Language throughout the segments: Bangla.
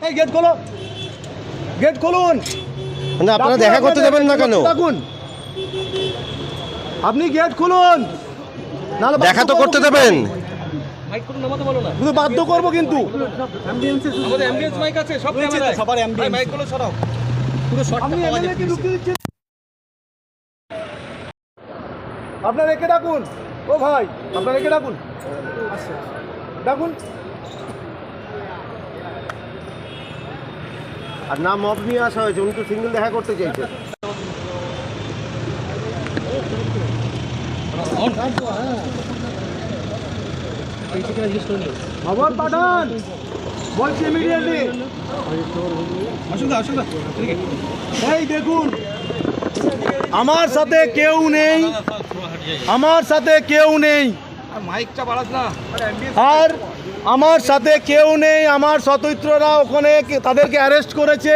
এই গেট খোলো। গেট খুলুন। মানে আপনারা দেখা করতে দেবেন না কেন? ডাকুন। আপনি গেট খুলুন। নাহলে দেখা তো করতে দেবেন মাইক করে নামাতে বলো না। কিন্তু বাধ্য করব কিন্তু। আপনার একে ডাকুন। ও ভাই আপনার একে ডাকুন। ডাকুন। আর না মব নিয়ে আসা হয়েছে উনি তো সিঙ্গেল দেখা করতে চাইছে। খবর পাঠান! বলছি ইমিডিয়েটলি আসুন আসুন এই দেখুন আমার সাথে কেউ নেই আমার সাথে কেউ নেই। মাইকটা বাড়াস না। আর আমার সাথে কেউ নেই, আমার সতীর্থরা ওখানে তাদেরকে অ্যারেস্ট করেছে।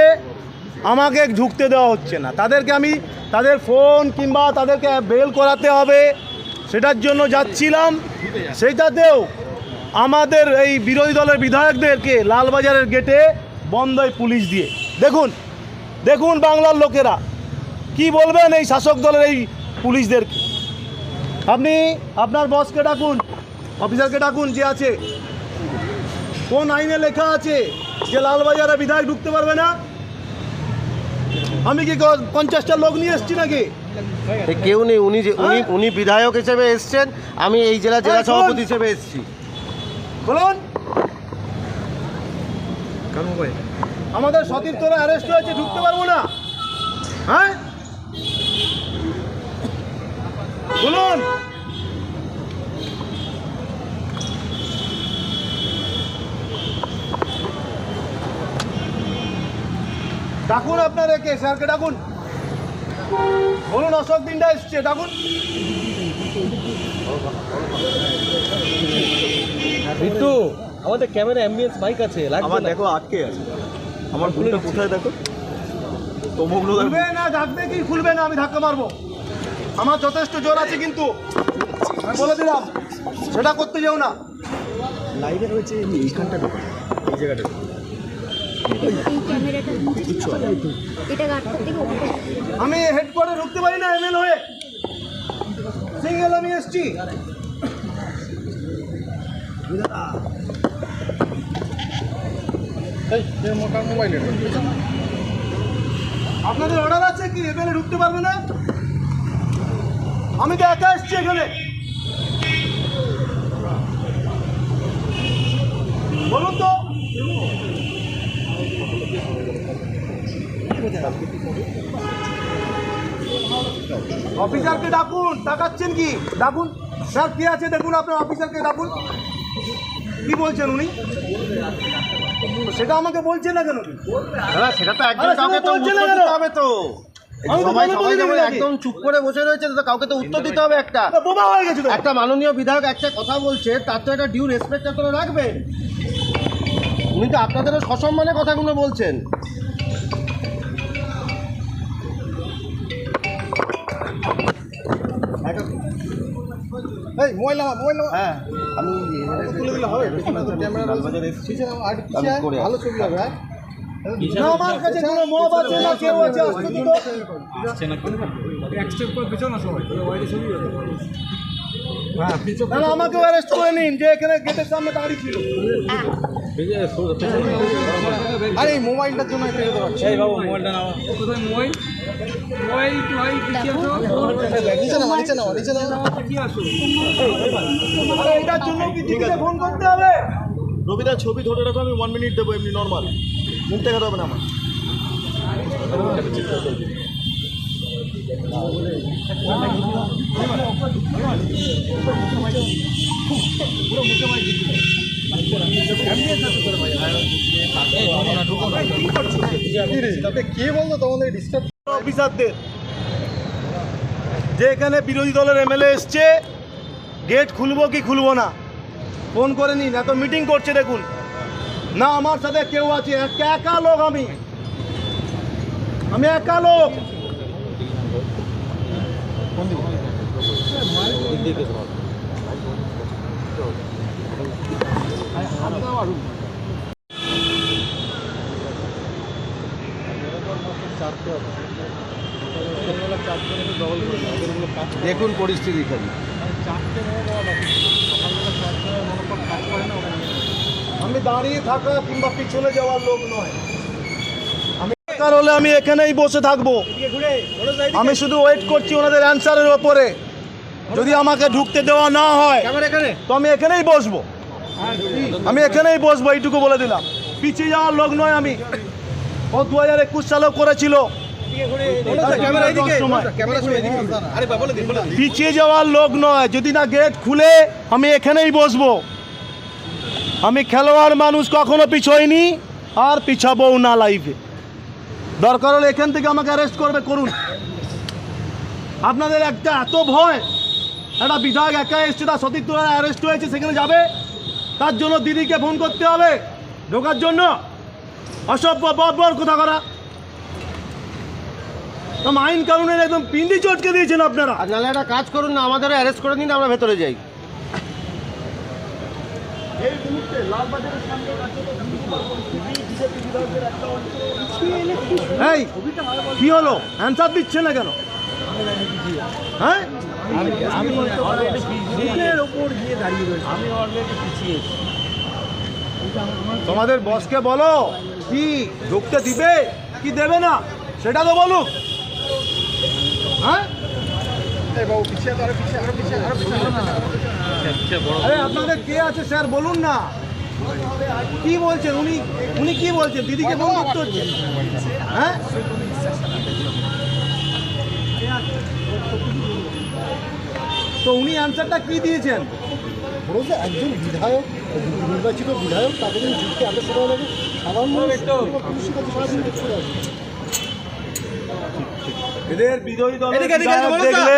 আমাকে ঢুকতে দেওয়া হচ্ছে না। তাদেরকে আমি তাদের ফোন কিংবা তাদেরকে বেল করাতে হবে, সেটার জন্য যাচ্ছিলাম। সেইটাতেও আমাদের এই বিরোধী দলের বিধায়কদেরকে লালবাজারের গেটে বন্ধ পুলিশ দিয়ে। দেখুন দেখুন বাংলার লোকেরা, কি বলবেন এই শাসক দলের এই পুলিশদেরকে? আপনি, আপনার বসকে ডাকুন অফিসারকে ডাকুন যে আছে। কোন আইনে লেখা আছে যে লালবাজারে বিধায়ক ঢুকতে পারবে না? আমি কি পঞ্চাশটা লোক নিয়ে এসেছি নাকি? কেউ নেই উনি যে উনি হ্যাঁ? উনি বিধায়ক হিসেবে এসছেন আমি এই জেলা জেলা সভাপতি হিসেবে এসেছি। বলুন। আমাদের সতীর্থরা অ্যারেস্ট হয়েছে ঢুকতে পারব না। হ্যাঁ? বলুন। ডাকুন আপনার একে স্যারকে ডাকুন। বলুন অশোক দিনটা এসছে ডাকুন। বিট্টু আমাদের ক্যামেরা অ্যাম্বিয়েন্স মাইক আছে লাগবে আমার দেখো আটকে আছে। আমার ভুলটা কোথায় দেখো? খুলবে না ডাকবে কি খুলবে না আমি ধাক্কা মারবো। আমার যথেষ্ট জোর আছে কিন্তু আমি বলে দিলাম সেটা করতে যাও না। লাইভে রয়েছে এইখানটা এই জায়গাটা। আমি হেডকোয়ার্টার ঢুকতে পারি না এমএল হয়ে। সিঙ্গেল আমি এসছি। আপনাদের অর্ডার আছে কি? এখানে ঢুকতে পারবে না? আমি তো একা এসছি এখানে। বলুন তো। অফিসারকে ডাকুন তাকাচ্ছেন কি? ডাকুন। স্যার কে আছে? দেখুন আপনার অফিসারকে ডাকুন। কি বলছেন উনি? সেটা আমাকে বলছেন না কেন? সেটা তো একদম কাউকে তো উত্তর দিতে কেন? হবে তো। আমি তো সবাই সবাই যেমন একদম চুপ করে বসে রয়েছে তো কাউকে তো উত্তর দিতে হবে একটা। হয়ে গেছে একটা মাননীয় বিধায়ক একটা কথা বলছে তার তো একটা ডিউ রেসপেক্ট আপনারা রাখবেন। উনি তো আপনাদেরও সসম্মানে কথাগুলো বলছেন। এই মোবাইল নামা মোবাইল নামা হ্যাঁ আমি তুলে দিলে হবে। ক্যামেরা আর ভালো ছবি হবে হ্যাঁ? আমার কাছে কোনো মব আছে না কেউ আছে আসতে দিত না না আমাকে অ্যারেস্ট করে নিন যে এখানে গেটের সামনে দাঁড়িয়ে ছিল। আরে এই মোবাইলটার জন্য এটা যেতে পারছি এই বাবু মোবাইলটা নাও। কোথায় মোবাইল? মোবাইল কি হয় কি আসো? নিচে নামা নিচে নামা নিচে নামা কি আসো? আরে এটার জন্য কি দিদিকে ফোন করতে হবে? রবিদার ছবি ধরে রাখো আমি ওয়ান মিনিট দেবো এমনি নর্মাল মুখ দেখাতে হবে না আমার। কে যে এখানে বিরোধী দলের এমএলএ এসছে গেট খুলবো কি খুলবো না? ফোন করে নিন, এত মিটিং করছে দেখুন। না, আমার সাথে কেউ আছে, একা একা লোক আমি। আমি একা লোক। দেখুন পরিস্থিতি খালি আমি দাঁড়িয়ে থাকা কিংবা পিছনে যাওয়ার লোক নয়। আমি দরকার হলে আমি এখানেই বসে থাকব। আমি শুধু ওয়েট করছি ওনাদের অ্যান্সারের ওপরে। যদি আমাকে ঢুকতে দেওয়া না হয় তো আমি এখানেই বসবো। আমি এখানেই বসবো এইটুকু বলে দিলাম। পিছিয়ে যাওয়ার লোক নয় আমি। ও দু হাজার একুশ সালেও করেছিল। পিছিয়ে যাওয়ার লোক নয় যদি না গেট খুলে আমি এখানেই বসবো। আমি খেলোয়াড় মানুষ কখনো পিছোইনি আর পিছাবও না লাইফে দরকার হলে এখান থেকে আমাকে অ্যারেস্ট করবে করুন। আপনাদের একটা এত ভয় একটা বিধায়ক একা এসছে তার সতীর্থরা অ্যারেস্ট হয়েছে সেখানে যাবে? তার জন্য দিদিকে ফোন করতে হবে। ঢোকার জন্য? অসভ্য বর কথা করা আইন কানুনের একদম পিন্ডি চটকে দিয়েছেন আপনারা। আর নাহলে একটা কাজ করুন না আমাদেরও অ্যারেস্ট করে দিন আমরা ভেতরে যাই। এই কি হলো? অ্যান্সার দিচ্ছে না কেন? হ্যাঁ? তোমাদের বসকে বলো কি ঢুকতে দিবে কি দেবে না সেটা তো বলুক। আরে আপনাদের কে আছে স্যার? বলুন না। কি বলছেন? উনি উনি কি বলছেন? দিদিকে করতে হচ্ছে হ্যাঁ? তো উনি অ্যান্সারটা কি দিয়েছেন? বলছে একজন বিধায়ক নির্বাচিত বিধায়ক তাদের যুক্তি সময় লাগে। সাধারণ মানুষ পুলিশের কাছে সারাদিন দেখতে আসে এদের বিরোধী দলের বিধায়ক দেখলে।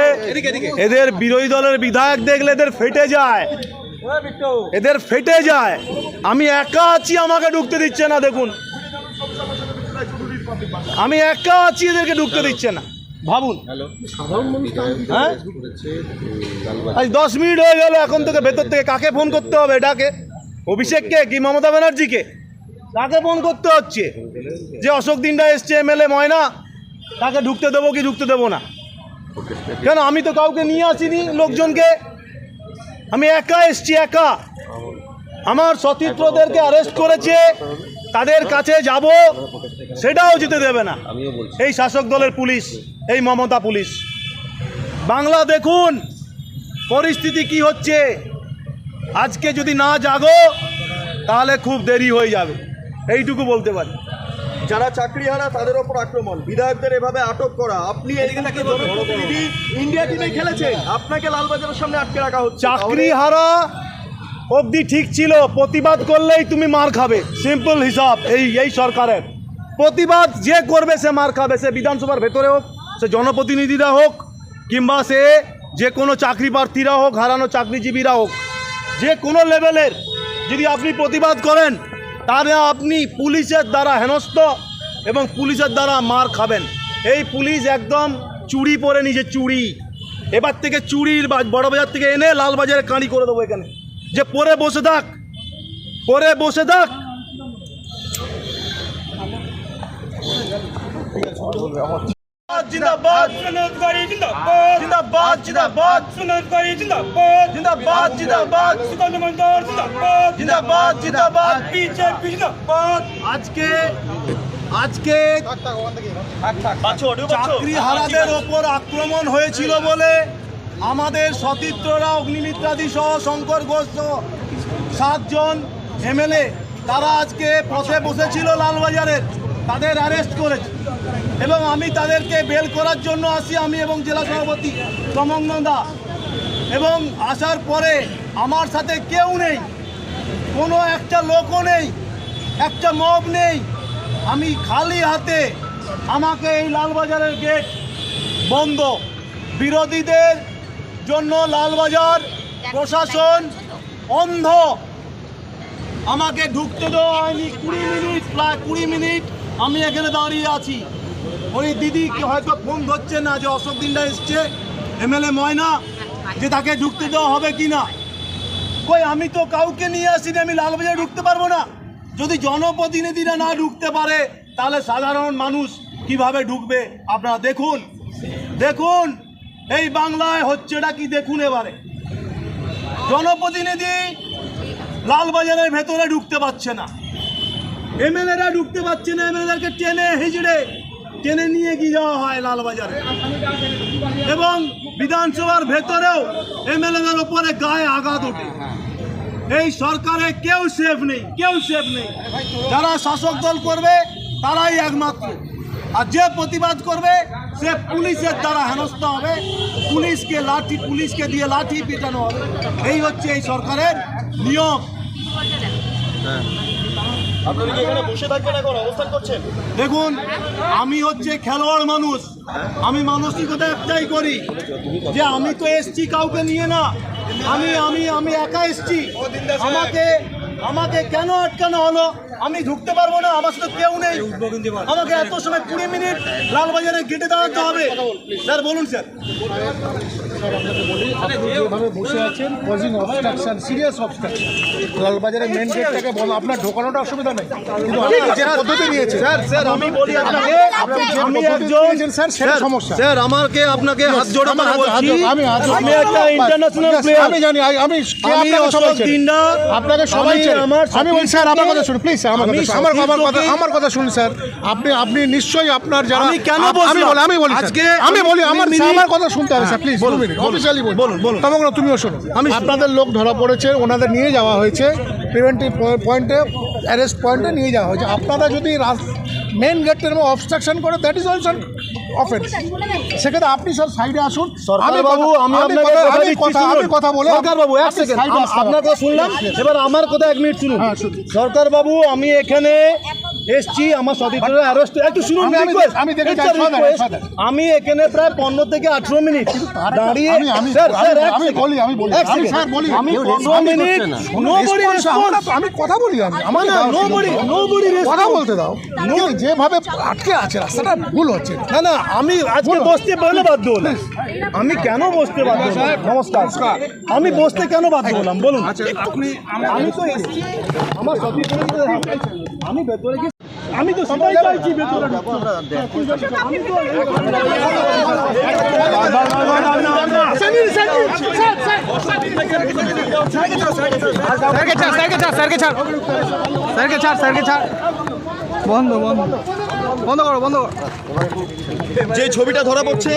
এদের বিরোধী দলের বিধায়ক দেখলে এদের ফেটে যায়। এদের ফেটে যায়। আমি একা আছি আমাকে ঢুকতে দিচ্ছে না দেখুন। আমি একা আছি এদেরকে ঢুকতে দিচ্ছে না। ভাবুন। হ্যাঁ? আজ দশ মিনিট হয়ে গেল এখন থেকে ভেতর থেকে কাকে ফোন করতে হবে? এটাকে? অভিষেককে কি মমতা ব্যানার্জিকে? কাকে ফোন করতে হচ্ছে? যে অশোক দিনটা এসছে এমএলএ ময়না? তাকে ঢুকতে দেবো কি ঢুকতে দেবো না? কেন? আমি তো কাউকে নিয়ে আসিনি লোকজনকে। আমি একা এসছি একা। আমার সতীর্থদেরকে অ্যারেস্ট করেছে তাদের কাছে যাব সেটাও যেতে দেবে না। এই শাসক দলের পুলিশ এই মমতা পুলিশ। বাংলা দেখুন পরিস্থিতি কি হচ্ছে? আজকে যদি না জাগো তাহলে খুব দেরি হয়ে যাবে। এইটুকু বলতে পারি। যারা চাকরি হারা তাদের ওপর আক্রমণ। বিধায়কদের এভাবে আটক করা। আপনি ইন্ডিয়া টিমে খেলেছেন আপনাকে লালবাজারের সামনে আটকে রাখা হচ্ছে। চাকরি হারা অবধি ঠিক ছিল। প্রতিবাদ করলেই তুমি মার খাবে। সিম্পল হিসাব এই এই সরকারের। প্রতিবাদ যে করবে সে মার খাবে। সে বিধানসভার ভেতরে হোক সে জনপ্রতিনিধিরা হোক কিংবা সে যে কোনো চাকরি প্রার্থীরা হোক হারানো চাকরিজীবীরা হোক যে কোনো লেভেলের যদি আপনি প্রতিবাদ করেন তাহলে আপনি পুলিশের দ্বারা হেনস্থ এবং পুলিশের দ্বারা মার খাবেন। এই পুলিশ একদম চুরি পরে নিজে চুরি। এবার থেকে চুরির বড় বাজার থেকে এনে লালবাজারে কাঁড়ি করে দেবো এখানে। যে পরে বসে থাক, পরে বসে থাক। জিন্দাবাদ। সুনদকারী জিন্দাবাদ। জিন্দাবাদ জিন্দাবাদ। সুনদকারী জিন্দাবাদ। জিন্দাবাদ জিন্দাবাদ। সুকান্ত মন্ডল জিন্দাবাদ। জিন্দাবাদ জিন্দাবাদ। বিজেপি জিন্দাবাদ। আজকে আজকে চাকরি হারাদের ওপর আক্রমণ হয়েছিল বলে আমাদের সতীর্থরা অগ্নিমিত্রাদি সহ শঙ্কর ঘোষ সহ সাতজন এমএলএ তারা আজকে পথে বসেছিল লালবাজারের তাদের অ্যারেস্ট করেছে। এবং আমি তাদেরকে বেল করার জন্য আসি, আমি এবং জেলা সভাপতি সমগ্নদা এবং আসার পরে আমার সাথে কেউ নেই, কোনো একটা লোকও নেই, একটা মব নেই। আমি খালি হাতে আমাকে এই লালবাজারের গেট বন্ধ। বিরোধীদের জন্য লালবাজার প্রশাসন অন্ধ। আমাকে ঢুকতে দেওয়া হয়নি। কুড়ি মিনিট, প্রায় কুড়ি মিনিট আমি এখানে দাঁড়িয়ে আছি। ওই দিদি হয়তো ফোন ধরছে না যে অশোক দিনটা এসছে, এমএলএ ময়না, যে তাকে ঢুকতে দেওয়া হবে কি না? কই, আমি তো কাউকে নিয়ে আসিনি, আমি লালবাজারে ঢুকতে পারব না। যদি জনপ্রতিনিধিরা না ঢুকতে পারে, তাহলে সাধারণ মানুষ কীভাবে ঢুকবে? আপনারা দেখুন দেখুন, এই বাংলায় হচ্ছেটা কি দেখুন এবারে। জনপ্রতিনিধি লালবাজারের ভেতরে ঢুকতে পারছে না। এমএলএরা ঢুকতে পারছে না, এমএলএদেরকে টেনে হিজড়ে টেনে নিয়ে গিয়ে যাওয়া হয় লালবাজারে? এবং বিধানসভার ভেতরেও এমএলএদের ওপরে গায়ে আঘাত ওঠে। এই সরকারে কেউ সেফ নেই, কেউ সেফ নেই। যারা শাসক দল করবে, তারাই একমাত্র। আর যে প্রতিবাদ করবে, সে পুলিশের দ্বারা হেনস্থা হবে। পুলিশকে লাঠি, পুলিশকে দিয়ে লাঠি পেটানো হবে। এই হচ্ছে এই সরকারের নিয়ম। আপনারা বসে থাকবেন এখন? করছেন? দেখুন, আমি হচ্ছে খেলোয়াড় মানুষ। আমি মানসিকতা একটাই করি, যে আমি তো এসছি কাউকে নিয়ে না। আমি আমি আমি একা এসছি। আমাকে আমাকে কেন আটকানো হলো? আমি ঢুকতে পারব না, আমার সাথে কেউ নেই। আমাকে এত সময় কুড়ি মিনিট লালবাজারে গেটে দাঁড়াতে হবে। স্যার, বলুন, স্যার। যেভাবে বসে আছেন কজিং অবস্ট্রাকশন সিরিয়াস অবস্ট্রাকশন লালবাজারের মেন গেটটাকে বন্ধ আপনার ঢোকানোটা অসুবিধা নেই। কিন্তু আপনারা যে পদ্ধতি নিয়েছে স্যার স্যার আমি বলি আপনাকে আমি একজন স্যার সেটা সমস্যা। স্যার আমাকে আপনাকে হাত জোড়া আমি আমি একটা ইন্টারন্যাশনাল প্লেয়ার আমি জানি আমি- আমি আপনাকে সবাই অশোক আপনাকে সবাই আমার আমি স্যার আমার কথা শুনুন প্লিজ আমার কথা আমার আমার কথা আমার কথা শুনুন স্যার। আপনি আপনি নিশ্চয়ই আপনার যারা আমি কেন? বলি আমি বলি আজকে আমি বলি আমার আমার কথা শুনতে হবে স্যার প্লিজ বলুন। বলুন, অফিসিয়ালি বলুন। বলুন, বলুন। তমগ্ন তুমিও শোনো। আমি আপনাদের লোক ধরা পড়েছে ওনাদের নিয়ে যাওয়া হয়েছে প্রিভেন্টিভ পয়েন্টে অ্যারেস্ট পয়েন্টে নিয়ে যাওয়া হয়েছে। আপনারা যদি মেন গেটের অবস্ট্রাকশন করে দ্যাট ইজ অলসো অফেন্স সেক্ষেত্রে আপনি স্যার সাইডে আসুন। সরকার কথা- বাবু আমি আপনাকে কথা- আমি কথা আমি কথা বলে সরকার বাবু এক সেকেন্ড আপনার কথা শুনলাম এবার আমার কথা এক মিনিট শুনুন। হ্যাঁ, শুনুন। সরকার বাবু আমি এখানে এসছি আমার সতীর্থরা অ্যারেস্ট একটু শুনুন আমি- এখানে প্রায় পনেরো থেকে আঠেরো মিনিট দাঁড়িয়ে আমি বলি বলি। স্যার বলি। পনেরো মিনিট কথা বলি আমি আমাকে না, দাও nobody, দাও। কথা বলতে দাও। যেভাবে আটকে আছে রাস্তাটা ভুল হচ্ছে। না না আমি আজকে বসতে বাধ্য হলাম। আমি কেন বসতে বাধ্য হলাম? নমস্কার। আমি বসতে কেন বাধ্য হলাম? বলুন। আপনি আমি তো এসেছি। আমার আমি ভেতরে আমি তো সেটাই চাইছি ভেতরে ঢুকতে। আমি তো যে ছবিটা ধরা পড়ছে